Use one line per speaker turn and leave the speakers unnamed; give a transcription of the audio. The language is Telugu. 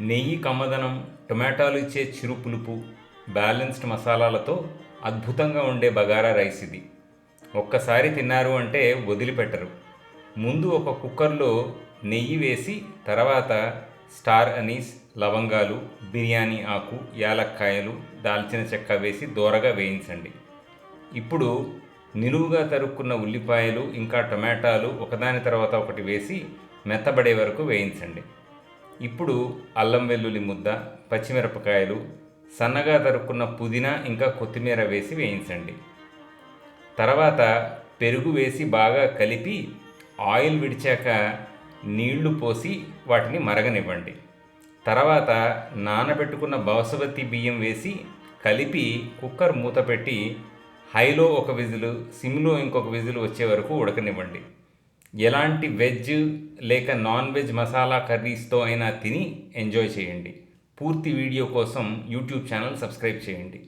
నెయ్యి కమ్మదనం టొమాటోలు ఇచ్చే చిరు పులుపు బ్యాలెన్స్డ్ మసాలాలతో అద్భుతంగా ఉండే బగారా రైస్ ఇది. ఒక్కసారి తిన్నారు అంటే వదిలిపెట్టరు. ముందు ఒక కుక్కర్లో నెయ్యి వేసి తర్వాత స్టార్ అనీస్ లవంగాలు బిర్యానీ ఆకు యాలక్కాయలు దాల్చిన చెక్క వేసి దోరగా వేయించండి. ఇప్పుడు నిలువుగా తరుక్కున్న ఉల్లిపాయలు ఇంకా టొమాటాలు ఒకదాని తర్వాత ఒకటి వేసి మెత్తబడే వరకు వేయించండి. ఇప్పుడు అల్లం వెల్లుల్లి ముద్ద పచ్చిమిరపకాయలు సన్నగా తరుక్కున్న పుదీనా ఇంకా కొత్తిమీర వేసి వేయించండి. తర్వాత పెరుగు వేసి బాగా కలిపి ఆయిల్ విడిచాక నీళ్ళు పోసి వాటిని మరగనివ్వండి. తర్వాత నానబెట్టుకున్న బాసుమతి బియ్యం వేసి కలిపి కుక్కర్ మూత పెట్టి హైలో ఒక విజిల్ సిమ్లో ఇంకొక విజిల్ వచ్చే వరకు ఉడకనివ్వండి. ఎలాంటి వెజ్ లేక నాన్ వెజ్ మసాలా కర్రీస్తో అయినా తిని ఎంజాయ్ చేయండి. పూర్తి వీడియో కోసం యూట్యూబ్ ఛానల్ సబ్స్క్రైబ్ చేయండి.